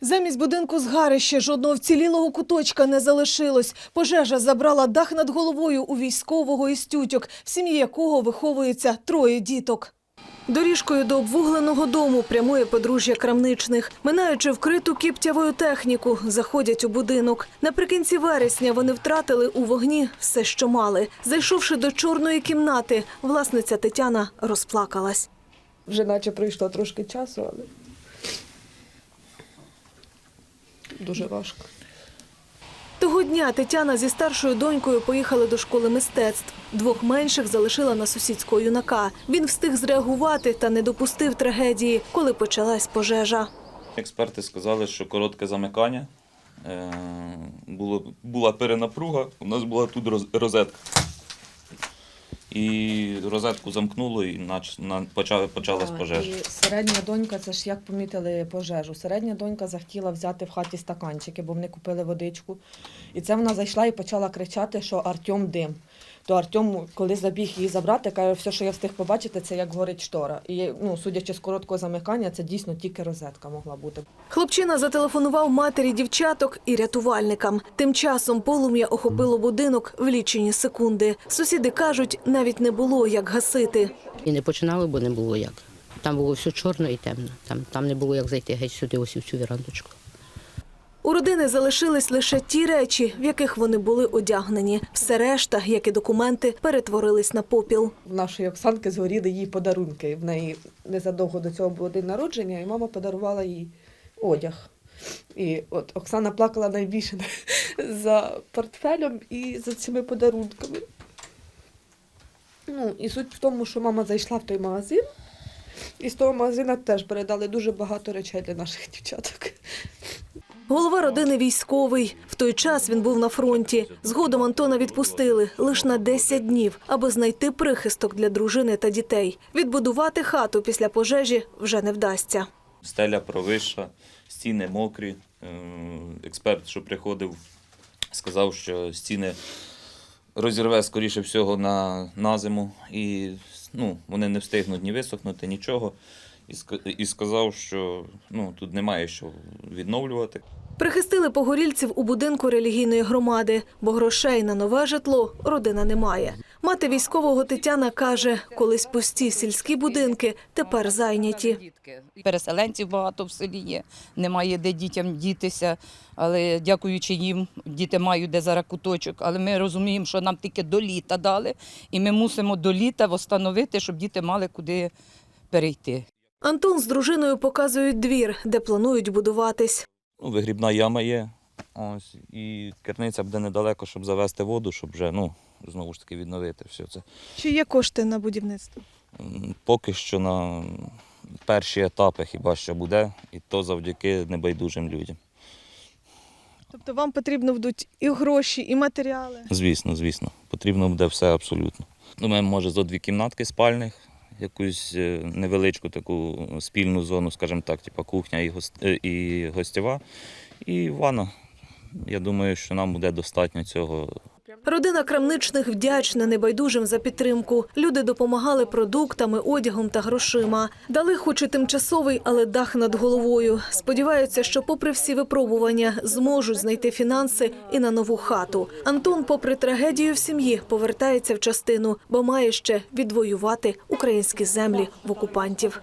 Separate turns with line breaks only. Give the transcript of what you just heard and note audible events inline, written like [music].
Замість будинку згарище жодного вцілілого куточка не залишилось. Пожежа забрала дах над головою у військового із тютьок, в сім'ї якого виховується троє діток. Доріжкою до обвугленого дому прямує подружжя крамничних. Минаючи вкриту кіптявою техніку, заходять у будинок. Наприкінці вересня вони втратили у вогні все, що мали. Зайшовши до чорної кімнати, власниця Тетяна розплакалась.
Вже наче пройшло трошки часу, але дуже важко.
Того дня Тетяна зі старшою донькою поїхали до школи мистецтв. Двох менших залишила на сусідського юнака. Він встиг зреагувати та не допустив трагедії, коли почалась пожежа.
Експерти сказали, що коротке замикання. Е, Було, була перенапруга, у нас була тут роз- розетка. І розетку замкнуло і нач, на, почали, почалась
Так,
пожежа.
І середня донька, це ж як помітили пожежу. Середня донька захотіла взяти в хаті стаканчики, бо вони купили водичку. І це вона зайшла і почала кричати, що Артем дим. То Артем, коли забіг її забрати, каже, все, що я встиг побачити, це як горить штора. І ну, судячи з короткого замикання, це дійсно тільки розетка могла бути.
Хлопчина зателефонував матері дівчаток і рятувальникам. Тим часом полум'я охопило будинок в лічені секунди. Сусіди кажуть, навіть не було як гасити.
І не починали, бо не було як. Там було все чорно і темно. Там, там не було як зайти геть сюди, ось в цю вірандочку.
У родини залишились лише ті речі, в яких вони були одягнені. Все решта, як і документи, перетворились на попіл.
В нашої Оксанки згоріли її подарунки. В неї незадовго до цього було день народження, і мама подарувала їй одяг. І от Оксана плакала найбільше [laughs] за портфелем і за цими подарунками. Ну, і суть в тому, що мама зайшла в той магазин, і з того магазину теж передали дуже багато речей для наших дівчаток.
Голова родини військовий. В той час він був на фронті. Згодом Антона відпустили лише на 10 днів, аби знайти прихисток для дружини та дітей. Відбудувати хату після пожежі вже не вдасться.
Стеля провища, стіни мокрі. Е, Експерт, що приходив, сказав, що стіни розірве, скоріше всього, на, на зиму. І ну, вони не встигнуть ні висохнути, нічого. І, ска- сказав, що ну, тут немає що відновлювати.
Прихистили погорільців у будинку релігійної громади, бо грошей на нове житло родина не має. Мати військового Тетяна каже, колись пусті сільські будинки тепер зайняті.
Переселенців багато в селі є, немає де дітям дітися, але дякуючи їм, діти мають де зараз куточок. Але ми розуміємо, що нам тільки до літа дали, і ми мусимо до літа встановити, щоб діти мали куди перейти.
Антон з дружиною показують двір, де планують будуватись.
Ну, вигрібна яма є. Ось, і керниця буде недалеко, щоб завести воду, щоб вже ну, знову ж таки відновити все це.
Чи є кошти на будівництво?
Поки що на перші етапи хіба що буде, і то завдяки небайдужим людям.
Тобто вам потрібно будуть і гроші, і матеріали.
Звісно, звісно, потрібно буде все абсолютно. Ну, ми, може, зо дві кімнатки спальних, якусь е, невеличку таку спільну зону, скажімо так, типу кухня і, е, і гостєва, і ванна. Я думаю, що нам буде достатньо цього
Родина крамничних вдячна небайдужим за підтримку. Люди допомагали продуктами, одягом та грошима. Дали хоч і тимчасовий, але дах над головою. Сподіваються, що попри всі випробування зможуть знайти фінанси і на нову хату. Антон, попри трагедію в сім'ї, повертається в частину, бо має ще відвоювати українські землі в окупантів.